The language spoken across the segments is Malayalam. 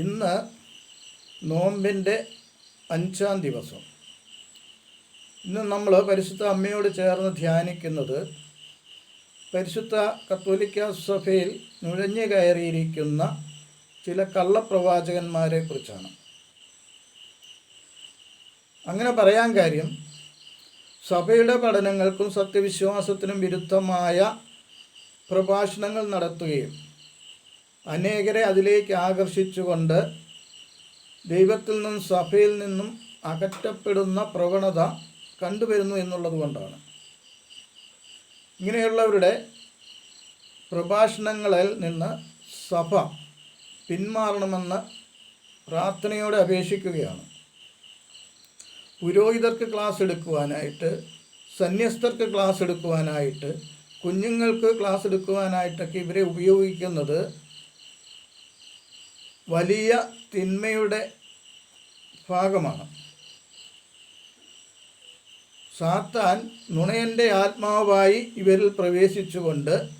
ഇന്ന് നോമ്പിന്റെ അഞ്ചാം ദിവസം. ഇന്ന് നമ്മൾ പരിശുദ്ധ അമ്മയോട് ചേർന്ന് ധ്യാനിക്കുന്നത് പരിശുദ്ധ കത്തോലിക്ക സഭയിൽ നുഴഞ്ഞു കയറിയിരിക്കുന്ന ചില കള്ളപ്രവാചകന്മാരെ കുറിച്ചാണ്. അങ്ങനെ പറയാൻ കാര്യം സഭയുടെ പഠനങ്ങൾക്കും സത്യവിശ്വാസത്തിനും വിരുദ്ധമായ പ്രഭാഷണങ്ങൾ നടത്തുകയും അനേകരെ അതിലേക്ക് ആകർഷിച്ചുകൊണ്ട് ദൈവത്തിൽ നിന്നും സഭയിൽ നിന്നും അകറ്റപ്പെടുന്ന പ്രവണത കണ്ടുവരുന്നു എന്നുള്ളത് കൊണ്ടാണ്. ഇങ്ങനെയുള്ളവരുടെ പ്രഭാഷണങ്ങളിൽ നിന്ന് സഭ പിന്മാറണമെന്ന് പ്രാർത്ഥനയോടെ അപേക്ഷിക്കുകയാണ്. പുരോഹിതർക്ക് ക്ലാസ് എടുക്കുവാനായിട്ട് സന്യസ്തർക്ക് ക്ലാസ് എടുക്കുവാനായിട്ട് കുഞ്ഞുങ്ങൾക്ക് ക്ലാസ് എടുക്കുവാനായിട്ടൊക്കെ ഇവരെ ഉപയോഗിക്കുന്നത് വലിയ തിന്മയുടെ ഭാഗമാണ്. സാത്താൻ നുണയന്റെ ആത്മാവായി ഇവരിൽ പ്രവേശിച്ചുകൊണ്ട്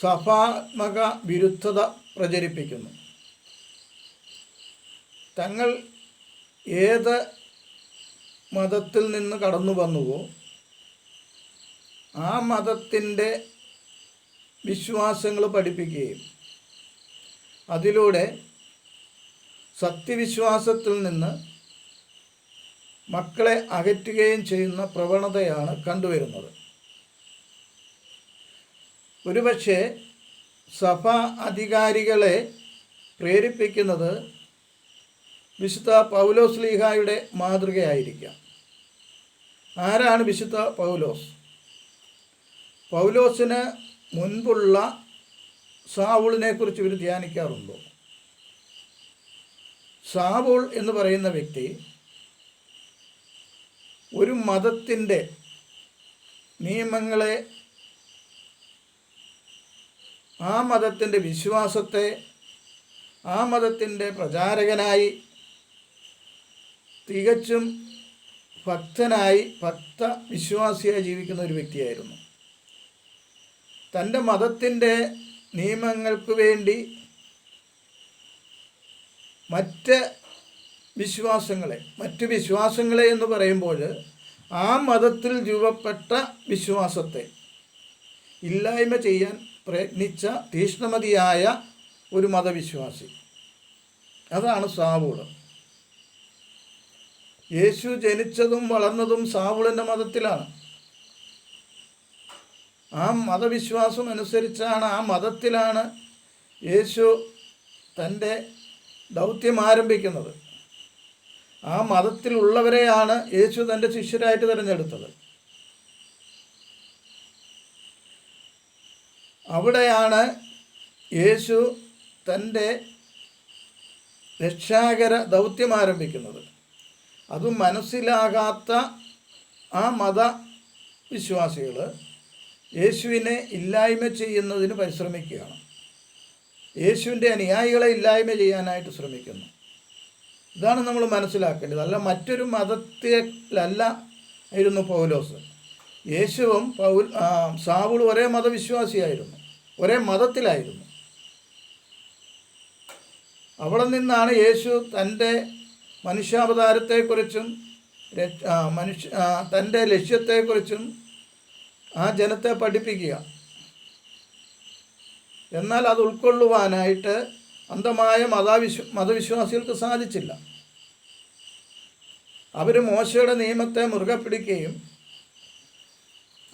സഭാത്മക വിരുദ്ധത പ്രചരിപ്പിക്കുന്നു. തങ്ങൾ ഏത് മതത്തിൽ നിന്ന് കടന്നു വന്നുവോ ആ മതത്തിന്റെ വിശ്വാസങ്ങൾ പഠിപ്പിക്കുകയും അതിലൂടെ സത്യവിശ്വാസത്തിൽ നിന്ന് മക്കളെ അകറ്റുകയും ചെയ്യുന്ന പ്രവണതയാണ് കണ്ടുവരുന്നത്. ഒരുപക്ഷെ സഭ അധികാരികളെ പ്രേരിപ്പിക്കുന്നത് വിശുദ്ധ പൗലോസ് ലീഹായുടെ മാതൃകയായിരിക്കാം. ആരാണ് വിശുദ്ധ പൗലോസ്? പൗലോസിന് മുൻപുള്ള സാവുളിനെ കുറിച്ച് ഇവർ ധ്യാനിക്കാറുണ്ടോ? സാവുൾ എന്ന് പറയുന്ന വ്യക്തി ഒരു മതത്തിന്റെ നിയമങ്ങളെ ആ മതത്തിന്റെ വിശ്വാസത്തെ ആ മതത്തിന്റെ പ്രചാരകനായി തികച്ചും ഭക്തനായി ഭക്ത വിശ്വാസിയായി ജീവിക്കുന്ന ഒരു വ്യക്തിയായിരുന്നു. തന്റെ മതത്തിന്റെ നിയമങ്ങൾക്ക് വേണ്ടി മറ്റ് വിശ്വാസങ്ങളെ മറ്റ് വിശ്വാസങ്ങളെ എന്ന് പറയുമ്പോൾ ആ മതത്തിൽ രൂപപ്പെട്ട വിശ്വാസത്തെ ഇല്ലായ്മ ചെയ്യാൻ പ്രയത്നിച്ച തീഷ്ണമതിയായ ഒരു മതവിശ്വാസി. അതാണ് സാവൂൾ. യേശു ജനിച്ചതും വളർന്നതും സാവൂളിന്റെ മതത്തിലാണ്. ആ മതവിശ്വാസം അനുസരിച്ചാണ് ആ മതത്തിലാണ് യേശു തന്റെ ദൗത്യം ആരംഭിക്കുന്നത്. ആ മതത്തിലുള്ളവരെയാണ് യേശു തന്റെ ശിഷ്യരായിട്ട് തിരഞ്ഞെടുത്തത്. അവിടെയാണ് യേശു തന്റെ രക്ഷാകര ദൗത്യം ആരംഭിക്കുന്നത്. അത് മനസ്സിലാകാത്ത ആ മത വിശ്വാസികൾ യേശുവിനെ ഇല്ലായ്മ ചെയ്യുന്നതിന് പരിശ്രമിക്കുകയാണ്. യേശുവിന്റെ അനുയായികളെ ഇല്ലായ്മ ചെയ്യാനായിട്ട് ശ്രമിക്കുന്നു. ഇതാണ് നമ്മൾ മനസ്സിലാക്കേണ്ടത്. അല്ല മറ്റൊരു മതത്തിലല്ല ആയിരുന്നു പൗലോസ്. യേശുവും പൗൽ സാവുൾ ഒരേ മതവിശ്വാസിയായിരുന്നു. ഒരേ മതത്തിലായിരുന്നു. അവിടെ നിന്നാണ് യേശു തന്റെ മനുഷ്യാവതാരത്തെക്കുറിച്ചും മനുഷ്യ തന്റെ ലക്ഷ്യത്തെക്കുറിച്ചും ആ ജനത്തെ പഠിപ്പിക്കുക. എന്നാൽ അത് ഉൾക്കൊള്ളുവാനായിട്ട് അന്ധമായ മതാവിശ്വ മതവിശ്വാസികൾക്ക് സാധിച്ചില്ല. അവർ മോശയുടെ നിയമത്തെ മുറുകെ പിടിക്കുകയും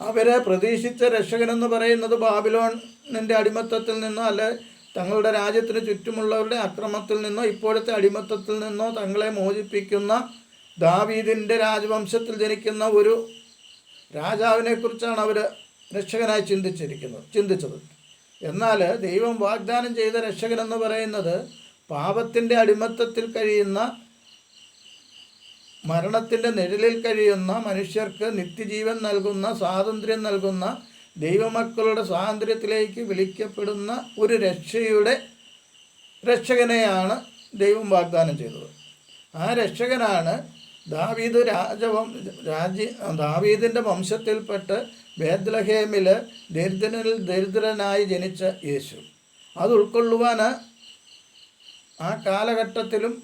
അവരെ പ്രതീക്ഷിച്ച രക്ഷകനെന്ന് പറയുന്നത് ബാബിലോണിന്റെ അടിമത്തത്തിൽ നിന്നോ അല്ലെ തങ്ങളുടെ രാജ്യത്തിന് ചുറ്റുമുള്ളവരുടെ അക്രമത്തിൽ നിന്നോ ഇപ്പോഴത്തെ അടിമത്തത്തിൽ നിന്നോ തങ്ങളെ മോചിപ്പിക്കുന്ന ദാവീദിന്റെ രാജവംശത്തിൽ ജനിക്കുന്ന ഒരു രാജാവിനെക്കുറിച്ചാണ് അവർ രക്ഷകനായി ചിന്തിച്ചിരിക്കുന്നത് ചിന്തിച്ചത്. എന്നാൽ ദൈവം വാഗ്ദാനം ചെയ്ത രക്ഷകനെന്ന് പറയുന്നത് പാപത്തിന്റെ അടിമത്തത്തിൽ കഴിയുന്ന മരണത്തിന്റെ നിഴലിൽ കഴിയുന്ന മനുഷ്യർക്ക് നിത്യജീവൻ നൽകുന്ന സ്വാതന്ത്ര്യം നൽകുന്ന ദൈവമക്കളുടെ സ്വാതന്ത്ര്യത്തിലേക്ക് വിളിക്കപ്പെടുന്ന ഒരു രക്ഷയുടെ രക്ഷകനെയാണ് ദൈവം വാഗ്ദാനം ചെയ്തത്. ആ രക്ഷകനാണ് ദാവീദ് രാജവം രാജ്യ ദാവീദിന്റെ വംശത്തിൽപ്പെട്ട് ബേദ്ലഹേമിൽ ദരിദ്രനിൽ ദരിദ്രനായി ജനിച്ച യേശു. അത് ഉൾക്കൊള്ളുവാൻ ആ കാലഘട്ടത്തിലും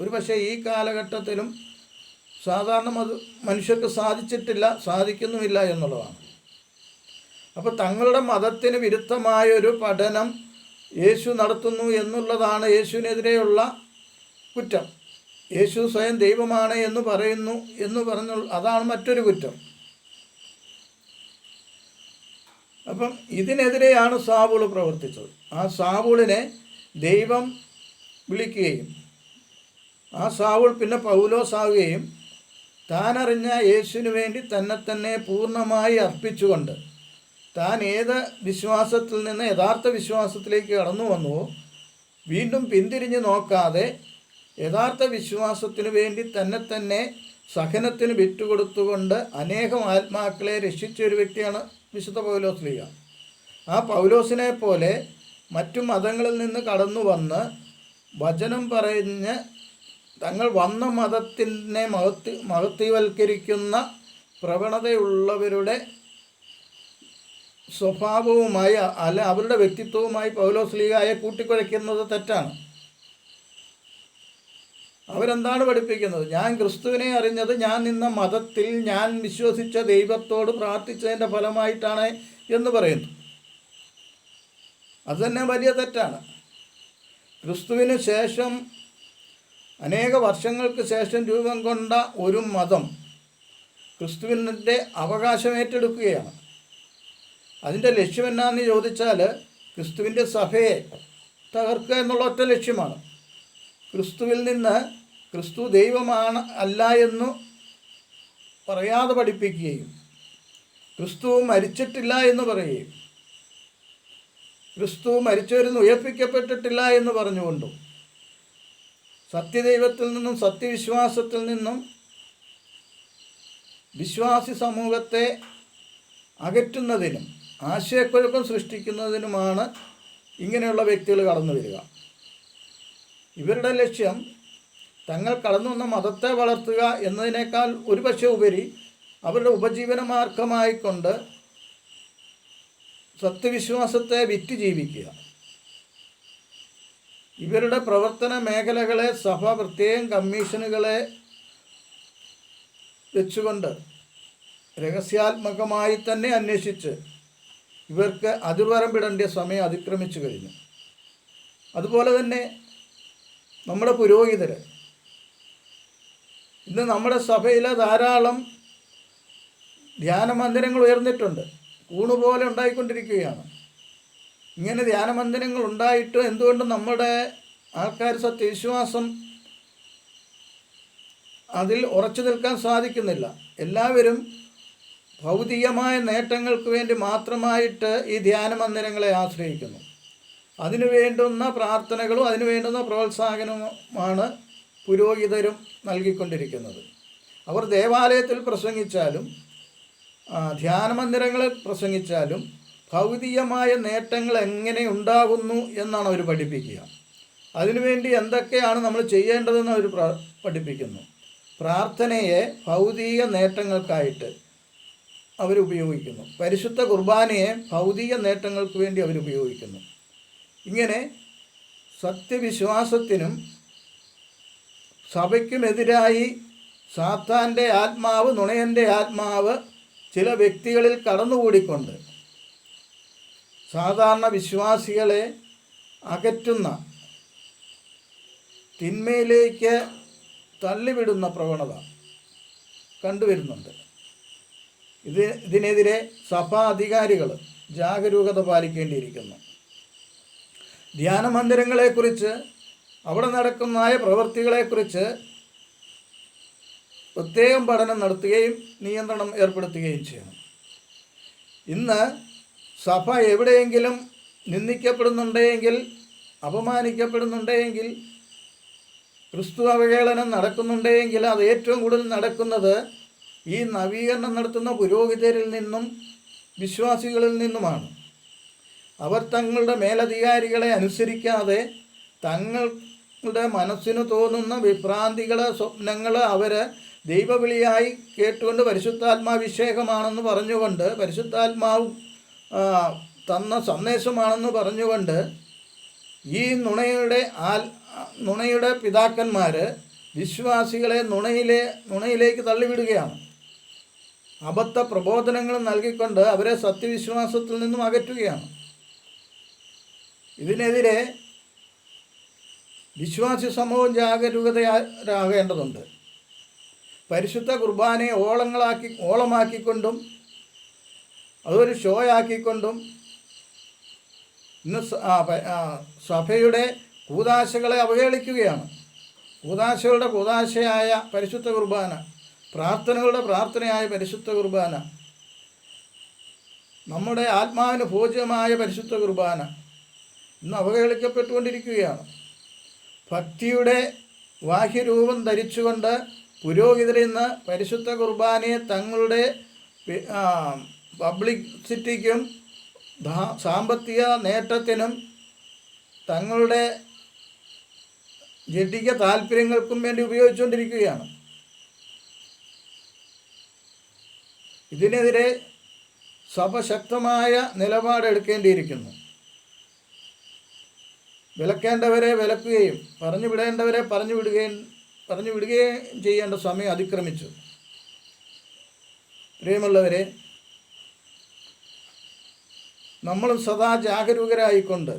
ഒരുപക്ഷെ ഈ കാലഘട്ടത്തിലും സാധാരണ അത് മനുഷ്യർക്ക് സാധിച്ചിട്ടില്ല സാധിക്കുന്നുമില്ല എന്നുള്ളതാണ്. അപ്പോൾ തങ്ങളുടെ മതത്തിന് വിരുദ്ധമായൊരു പഠനം യേശു നടത്തുന്നു എന്നുള്ളതാണ് യേശുവിനെതിരെയുള്ള കുറ്റം. യേശു സ്വയം ദൈവമാണ് എന്ന് പറയുന്നു എന്ന് പറഞ്ഞു അതാണ് മറ്റൊരു കുറ്റം. അപ്പം ഇതിനെതിരെയാണ് സാബുൾ പ്രവർത്തിച്ചത്. ആ സാബുളിനെ ദൈവം വിളിക്കുകയും ആ സാവൂൾ പിന്നെ പൗലോസാവുകയും താനറിഞ്ഞ യേശുവിന് വേണ്ടി തന്നെ തന്നെ പൂർണമായി അർപ്പിച്ചുകൊണ്ട് താൻ ഏത് വിശ്വാസത്തിൽ നിന്ന് യഥാർത്ഥ വിശ്വാസത്തിലേക്ക് കടന്നു വന്നുവോ വീണ്ടും പിന്തിരിഞ്ഞ് നോക്കാതെ യഥാർത്ഥ വിശ്വാസത്തിനു വേണ്ടി തന്നെ തന്നെ സഹനത്തിന് വിറ്റുകൊടുത്തുകൊണ്ട് അനേകം ആത്മാക്കളെ രക്ഷിച്ച ഒരു വ്യക്തിയാണ് വിശുദ്ധ പൗലോസ് ലീഗ ആ പൗലോസിനെ പോലെ മറ്റു മതങ്ങളിൽ നിന്ന് കടന്നു വന്ന് വചനം പറഞ്ഞ് തങ്ങൾ വന്ന മതത്തിനെ മഹത്തി മഹത്തിവൽക്കരിക്കുന്ന പ്രവണതയുള്ളവരുടെ സ്വഭാവവുമായി അല്ല അവരുടെ വ്യക്തിത്വവുമായി പൗലോസ് ലീഗായെ കൂട്ടിക്കുഴയ്ക്കുന്നത് തെറ്റാണ്. അവരെന്താണ് പഠിപ്പിക്കുന്നത്? ഞാൻ ക്രിസ്തുവിനെ അറിഞ്ഞത് ഞാൻ നിന്ന മതത്തിൽ ഞാൻ വിശ്വസിച്ച ദൈവത്തോട് പ്രാർത്ഥിച്ചതിന്റെ ഫലമായിട്ടാണ് എന്ന് പറയുന്നു. അത് തന്നെ വലിയ തെറ്റാണ്. ക്രിസ്തുവിന് ശേഷം അനേക വർഷങ്ങൾക്ക് ശേഷം രൂപം കൊണ്ട ഒരു മതം ക്രിസ്തുവിന്റെ അവകാശം ഏറ്റെടുക്കുകയാണ്. അതിന്റെ ലക്ഷ്യം എന്നാന്ന് ചോദിച്ചാൽ ക്രിസ്തുവിന്റെ സഭയെ തകർക്കുക എന്നുള്ള ഒറ്റ ലക്ഷ്യമാണ്. ക്രിസ്തുവിൽ നിന്ന് ക്രിസ്തു ദൈവമാണ് അല്ല എന്ന് പറയാതെ പഠിപ്പിക്കുകയും ക്രിസ്തു മരിച്ചിട്ടില്ല എന്ന് പറയുകയും ക്രിസ്തു മരിച്ചവരിന്ന് ഉയർപ്പിക്കപ്പെട്ടിട്ടില്ല എന്ന് പറഞ്ഞുകൊണ്ടും സത്യദൈവത്തിൽ നിന്നും സത്യവിശ്വാസത്തിൽ നിന്നും വിശ്വാസി സമൂഹത്തെ അകറ്റുന്നതിനും ആശയക്കുഴപ്പം സൃഷ്ടിക്കുന്നതിനുമാണ് ഇങ്ങനെയുള്ള വ്യക്തികൾ കടന്നു വരിക. ഇവരുടെ ലക്ഷ്യം തങ്ങൾ കടന്നു വന്ന മതത്തെ വളർത്തുക എന്നതിനേക്കാൾ ഒരുപക്ഷെ ഉപരി അവരുടെ ഉപജീവന മാർഗമായിക്കൊണ്ട് സത്യവിശ്വാസത്തെ വിറ്റ് ജീവിക്കുക. ഇവരുടെ പ്രവർത്തന മേഖലകളെ സഭ പ്രത്യേകം കമ്മീഷനുകളെ വെച്ചുകൊണ്ട് രഹസ്യാത്മകമായി തന്നെ അന്വേഷിച്ച് ഇവർക്ക് അതിർവരമ്പിടേണ്ട സമയം അതിക്രമിച്ചു കഴിഞ്ഞു. അതുപോലെ തന്നെ നമ്മുടെ പുരോഹിതർ ഇന്ന് നമ്മുടെ സഭയിൽ ധാരാളം ധ്യാനമന്ദിരങ്ങൾ ഉയർന്നിട്ടുണ്ട്. കൂണുപോലെ ഉണ്ടായിക്കൊണ്ടിരിക്കുകയാണ്. ഇങ്ങനെ ധ്യാനമന്ദിരങ്ങൾ ഉണ്ടായിട്ടും എന്തുകൊണ്ട് നമ്മുടെ ആൾക്കാർ സത്യവിശ്വാസം അതിൽ ഉറച്ചു നിൽക്കാൻ സാധിക്കുന്നില്ല? എല്ലാവരും ഭൗതികമായ നേട്ടങ്ങൾക്ക് വേണ്ടി മാത്രമായിട്ട് ഈ ധ്യാനമന്ദിരങ്ങളെ ആശ്രയിക്കുന്നു. അതിനു വേണ്ടുന്ന പ്രാർത്ഥനകളും അതിനു വേണ്ടുന്ന പ്രോത്സാഹനവുമാണ് പുരോഹിതരും നൽകിക്കൊണ്ടിരിക്കുന്നത്. അവർ ദേവാലയത്തിൽ പ്രസംഗിച്ചാലും ധ്യാനമന്ദിരങ്ങളിൽ പ്രസംഗിച്ചാലും ഭൗതികമായ നേട്ടങ്ങൾ എങ്ങനെ ഉണ്ടാകുന്നു എന്നാണ് അവർ പഠിപ്പിക്കുക. അതിനുവേണ്ടി എന്തൊക്കെയാണ് നമ്മൾ ചെയ്യേണ്ടതെന്ന് അവർ പഠിപ്പിക്കുന്നു. പ്രാർത്ഥനയെ ഭൗതിക നേട്ടങ്ങൾക്കായിട്ട് അവരുപയോഗിക്കുന്നു പരിശുദ്ധ കുർബാനയെ ഭൗതിക നേട്ടങ്ങൾക്ക് വേണ്ടി അവരുപയോഗിക്കുന്നു ഇങ്ങനെ സത്യവിശ്വാസത്തിനും സഭയ്ക്കുമെതിരായി സാത്താന്റെ ആത്മാവ് നുണയന്റെ ആത്മാവ് ചില വ്യക്തികളിൽ കടന്നുകൂടിക്കൊണ്ട് സാധാരണ വിശ്വാസികളെ അകറ്റുന്ന തിന്മയിലേക്ക് തള്ളിവിടുന്ന പ്രവണത കണ്ടുവരുന്നുണ്ട്. ഇത് ഇതിനെതിരെ സഭാ അധികാരികൾ ജാഗരൂകത പാലിക്കേണ്ടിയിരിക്കുന്നു. ധ്യാന മന്ദിരങ്ങളെക്കുറിച്ച് അവിടെ നടക്കുന്നതായ പ്രവൃത്തികളെക്കുറിച്ച് പ്രത്യേകം പഠനം നടത്തുകയും നിയന്ത്രണം ഏർപ്പെടുത്തുകയും ചെയ്യണം. ഇന്ന് സഭ എവിടെയെങ്കിലും നിന്ദിക്കപ്പെടുന്നുണ്ടെങ്കിൽ അപമാനിക്കപ്പെടുന്നുണ്ടെങ്കിൽ ക്രിസ്തു അവഹേളനം നടക്കുന്നുണ്ടെങ്കിൽ അത് ഏറ്റവും കൂടുതൽ നടക്കുന്നത് ഈ നവീകരണം നടത്തുന്ന പുരോഹിതരിൽ നിന്നും വിശ്വാസികളിൽ നിന്നുമാണ്. അവർ തങ്ങളുടെ മേലധികാരികളെ അനുസരിക്കാതെ തങ്ങളുടെ മനസ്സിന് തോന്നുന്ന വിഭ്രാന്തികൾ സ്വപ്നങ്ങൾ അവർ ദൈവവിളിയായി കേട്ടുകൊണ്ട് പരിശുദ്ധാത്മാഭിഷേകമാണെന്ന് പറഞ്ഞുകൊണ്ട് പരിശുദ്ധാത്മാവ് തന്ന സന്ദേശമാണെന്ന് പറഞ്ഞുകൊണ്ട് ഈ നുണയുടെ ആൽ നുണയുടെ പിതാക്കന്മാർ വിശ്വാസികളെ നുണയിലെ നുണയിലേക്ക് തള്ളിവിടുകയാണ്. അബദ്ധ പ്രബോധനങ്ങൾ നൽകിക്കൊണ്ട് അവരെ സത്യവിശ്വാസത്തിൽ നിന്നും അകറ്റുകയാണ്. ഇതിനെതിരെ വിശ്വാസി സമൂഹം ജാഗരൂകതയാകേണ്ടതുണ്ട്. പരിശുദ്ധ കുർബാനയെ ഓളങ്ങളാക്കി ഓളമാക്കിക്കൊണ്ടും അതൊരു ഷോ ആക്കിക്കൊണ്ടും ഇന്ന് സഭയുടെ കൂതാശകളെ അവഹേളിക്കുകയാണ്. കൂതാശകളുടെ കൂതാശയായ പരിശുദ്ധ കുർബാന പ്രാർത്ഥനകളുടെ പ്രാർത്ഥനയായ പരിശുദ്ധ കുർബാന നമ്മുടെ ആത്മാവിന് ഭോജ്യമായ പരിശുദ്ധ കുർബാന ഇന്ന് അവഹേളിക്കപ്പെട്ടുകൊണ്ടിരിക്കുകയാണ്. ഭക്തിയുടെ ബാഹ്യരൂപം ധരിച്ചുകൊണ്ട് പുരോഹിതർ ഇന്ന് പരിശുദ്ധ കുർബാനയെ തങ്ങളുടെ പബ്ലിസിറ്റിക്കും സാമ്പത്തിക നേട്ടത്തിനും തങ്ങളുടെ ജഡിക താല്പര്യങ്ങൾക്കും വേണ്ടി ഉപയോഗിച്ചുകൊണ്ടിരിക്കുകയാണ്. ഇതിനെതിരെ സഭ ശക്തമായ നിലപാടെടുക്കേണ്ടിയിരിക്കുന്നു. വിലക്കേണ്ടവരെ വിലക്കുകയും പറഞ്ഞു വിടേണ്ടവരെ പറഞ്ഞു വിടുകയും പറഞ്ഞു വിടുകയും ചെയ്യേണ്ട സമയം അതിക്രമിച്ചു. പ്രിയമുള്ളവരെ നമ്മൾ സദാ ജാഗരൂകരായിക്കൊണ്ട്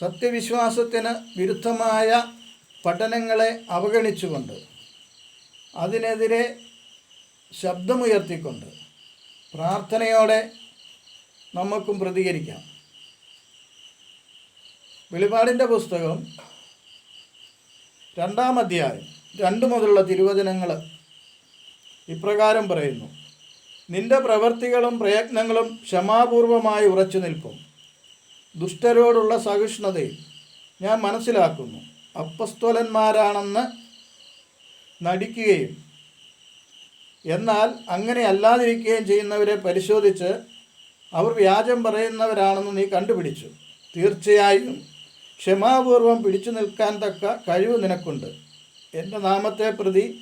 സത്യവിശ്വാസത്തിന് വിരുദ്ധമായ പഠനങ്ങളെ അവഗണിച്ചുകൊണ്ട് അതിനെതിരെ ശബ്ദമുയർത്തിക്കൊണ്ട് പ്രാർത്ഥനയോടെ നമുക്കും പ്രതികരിക്കാം. വെളിപാടിന്റെ പുസ്തകം രണ്ടാം അധ്യായം രണ്ട് മുതലുള്ള തിരുവചനങ്ങൾ ഇപ്രകാരം പറയുന്നു. നിന്റെ പ്രവൃത്തികളും പ്രയത്നങ്ങളും ക്ഷമാപൂർവമായി ഉറച്ചു നിൽക്കും. ദുഷ്ടരോടുള്ള സഹിഷ്ണുതയും ഞാൻ മനസ്സിലാക്കുന്നു. അപ്പസ്തോലന്മാരാണെന്ന് നടിക്കുകയും എന്നാൽ അങ്ങനെ അല്ലാതിരിക്കുകയും ചെയ്യുന്നവരെ പരിശോധിച്ച് അവർ വ്യാജം പറയുന്നവരാണെന്ന് നീ കണ്ടുപിടിച്ചു. തീർച്ചയായും ക്ഷമാപൂർവം പിടിച്ചു നിൽക്കാൻ തക്ക കഴിവ് നിനക്കുണ്ട്. എന്റെ നാമത്തെ പ്രതി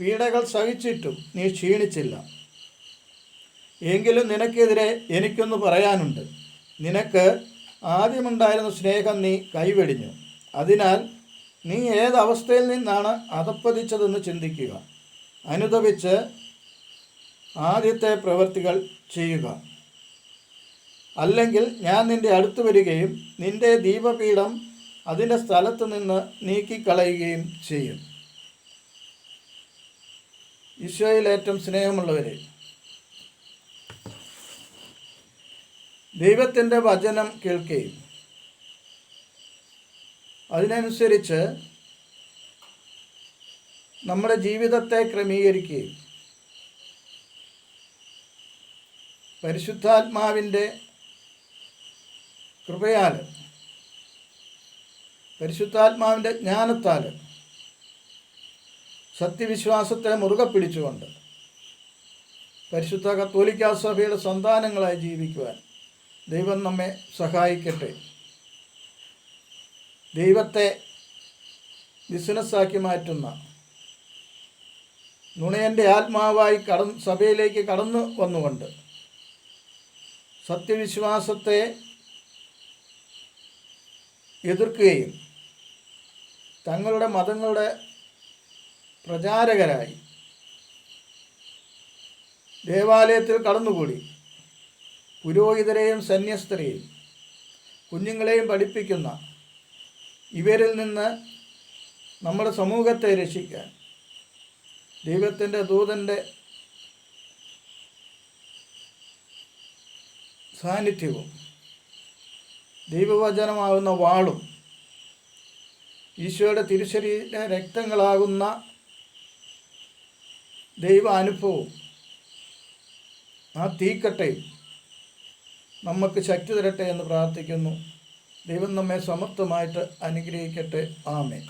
പീഡകൾ സഹിച്ചിട്ടും നീ ക്ഷീണിച്ചില്ല. എങ്കിലും നിനക്കെതിരെ എനിക്കൊന്ന് പറയാനുണ്ട്. നിനക്ക് ആദ്യമുണ്ടായിരുന്ന സ്നേഹം നീ കൈവെടിഞ്ഞു. അതിനാൽ നീ ഏതവസ്ഥയിൽ നിന്നാണ് അതപ്പതിച്ചതെന്ന് ചിന്തിക്കുക. അനുദപിച്ച് ആദ്യത്തെ പ്രവൃത്തികൾ ചെയ്യുക. അല്ലെങ്കിൽ ഞാൻ നിന്റെ അടുത്ത് വരികയും നിന്റെ ദീപപീഠം അതിന്റെ സ്ഥലത്ത് നിന്ന് നീക്കിക്കളയുകയും ചെയ്യും. ഈശോയിൽ ഏറ്റവും സ്നേഹമുള്ളവരെ ദൈവത്തിന്റെ വചനം കേൾക്കുകയും അതിനനുസരിച്ച് നമ്മുടെ ജീവിതത്തെ ക്രമീകരിക്കുകയും പരിശുദ്ധാത്മാവിന്റെ കൃപയാൽ പരിശുദ്ധാത്മാവിന്റെ ജ്ഞാനത്താൽ സത്യവിശ്വാസത്തെ മുറുകെ പിടിച്ചുകൊണ്ട് പരിശുദ്ധ കത്തോലിക്കാ സഭയുടെ സന്താനങ്ങളായി ജീവിക്കുവാൻ ദൈവം നമ്മെ സഹായിക്കട്ടെ. ദൈവത്തെ ബിസിനസ്സാക്കി മാറ്റുന്ന നുണയന്റെ ആത്മാവായി കടന്ന് സഭയിലേക്ക് കടന്നു വന്നുകൊണ്ട് സത്യവിശ്വാസത്തെ എതിർക്കുകയും തങ്ങളുടെ മതങ്ങളുടെ പ്രചാരകരായി ദേവാലയത്തിൽ കടന്നുകൂടി പുരോഹിതരെയും സന്യസ്തരെയും കുഞ്ഞുങ്ങളെയും പഠിപ്പിക്കുന്ന ഇവരിൽ നിന്ന് നമ്മുടെ സമൂഹത്തെ രക്ഷിക്കാൻ ദൈവത്തിന്റെ ദൂതന്റെ സാന്നിധ്യവും ദൈവവചനമാകുന്ന വാളും ഈശോയുടെ തിരുശരീര രക്തങ്ങളാകുന്ന ദൈവ അനുഭവവും ആ തീക്കട്ടയും നമുക്ക് ശക്തി തരട്ടെ എന്ന് പ്രാർത്ഥിക്കുന്നു. ദൈവം നമ്മെ സമർത്ഥമായിട്ട് അനുഗ്രഹിക്കട്ടെ. ആമേ